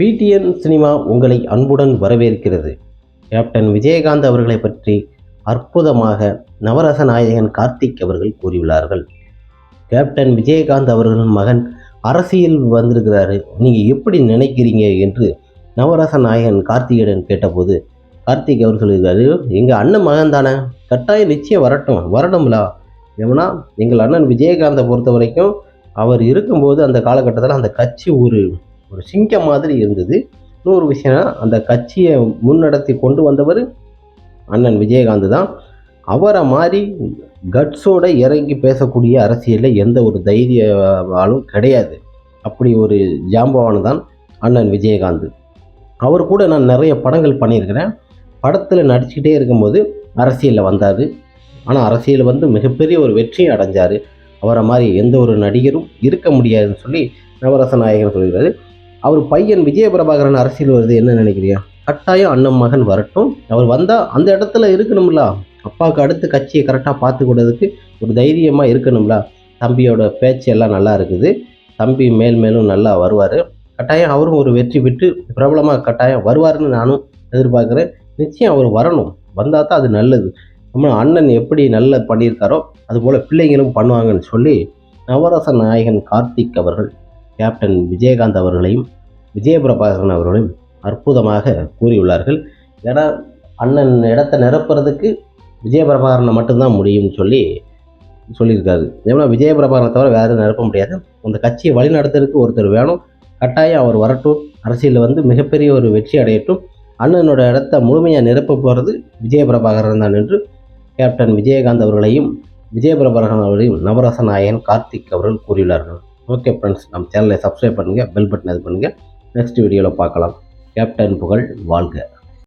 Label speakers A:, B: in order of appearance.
A: PTN cinema உங்களை அன்புடன் வரவேற்கிறது. கேப்டன் விஜயகாந்த் அவர்களை பற்றி அற்புதமாக நவரச நாயகன் கார்த்திக் அவர்கள் கூறியுள்ளார்கள். கேப்டன் விஜயகாந்த் அவர்களின் மகன் அரசியல் வந்திருக்கிறாரு. நீங்கள் எப்படி நினைக்கிறீங்க என்று நவரச நாயகன் கார்த்திகிடம் கேட்டபோது கார்த்திக் அவர் சொல்லியிருக்காரு எங்கள் அண்ணன் மகன் தானே கட்டாயம் நிச்சயம் வரட்டும் வரணும்லா. ஏன்னா எங்கள் அண்ணன் விஜயகாந்தை பொறுத்த வரைக்கும் அவர் இருக்கும்போது அந்த காலகட்டத்தில் அந்த கட்சி ஒரு ஒரு சிங்கம் மாதிரி இருந்தது. இன்னொரு விஷயம் அந்த கட்சியை முன்னடத்தி கொண்டு வந்தவர் அண்ணன் விஜயகாந்த் தான். அவரை மாதிரி கட்ஸோட இறங்கி பேசக்கூடிய அரசியலில் எந்த ஒரு தைரிய ஆளும் கிடையாது. அப்படி ஒரு ஜாம்பவான் தான் அண்ணன் விஜயகாந்த். அவர் கூட நான் நிறைய படங்கள் பண்ணியிருக்கிறேன். படத்தில் நடிச்சுக்கிட்டே இருக்கும்போது அரசியலில் வந்தார். ஆனால் அரசியல் வந்து மிகப்பெரிய ஒரு வெற்றியை அடைஞ்சார். அவரை மாதிரி எந்த ஒரு நடிகரும் இருக்க முடியாதுன்னு சொல்லி நவரச நாயகன் சொல்கிறாரு அவர் பையன் விஜய பிரபாகரன் அரசியல் வருது என்ன நினைக்கிறியா? கட்டாயம் அண்ணன் மகன் வரட்டும். அவர் வந்தால் அந்த இடத்துல இருக்கணும்ல. அப்பாவுக்கு அடுத்து கட்சியை கரெக்டாக பார்த்துக்கூடதுக்கு ஒரு தைரியமாக இருக்கணும்ல. தம்பியோட பேச்சு எல்லாம் நல்லா இருக்குது. தம்பி மேல் மேலும் நல்லா வருவார். கட்டாயம் அவரும் ஒரு வெற்றி பெற்று பிரபலமாக கட்டாயம் வருவாருன்னு நானும் எதிர்பார்க்குறேன். நிச்சயம் அவர் வரணும். வந்தால் தான் அது நல்லது. நம்ம அண்ணன் எப்படி நல்ல பண்ணியிருக்காரோ அதுபோல் பிள்ளைங்களும் பண்ணுவாங்கன்னு சொல்லி நவரச நாயகன் கார்த்திக் அவர்கள் கேப்டன் விஜயகாந்த் அவர்களையும் விஜயபிரபாகரன் அவர்களையும் அற்புதமாக கூறியுள்ளார்கள். ஏன்னா அண்ணன் இடத்த நிரப்புறதுக்கு விஜயபிரபாகரனை மட்டும்தான் முடியும்னு சொல்லி சொல்லியிருக்காரு. ஏன்னா விஜயபிரபாகரனை தவிர வேறு நிரப்ப முடியாது. அந்த கட்சியை வழிநடத்துறதுக்கு ஒருத்தர் வேணும். கட்டாயம் அவர் வரட்டும். அரசியலில் வந்து மிகப்பெரிய ஒரு வெற்றி அடையட்டும். அண்ணனோட இடத்த முழுமையாக நிரப்ப போகிறது விஜயபிரபாகரன் தான் என்று கேப்டன் விஜயகாந்த் அவர்களையும் விஜயபிரபாகரன் அவர்களையும் நவரச நாயகன் கார்த்திக் அவர்கள் கூறியுள்ளார்கள். ஓகே ஃப்ரெண்ட்ஸ் நம்ம சேனலை சப்ஸ்கிரைப் பண்ணுங்கள் பெல் பட்டன் இது பண்ணுங்கள் நெக்ஸ்ட் வீடியோவில் பார்க்கலாம். கேப்டன் புகழ் வாழ்க.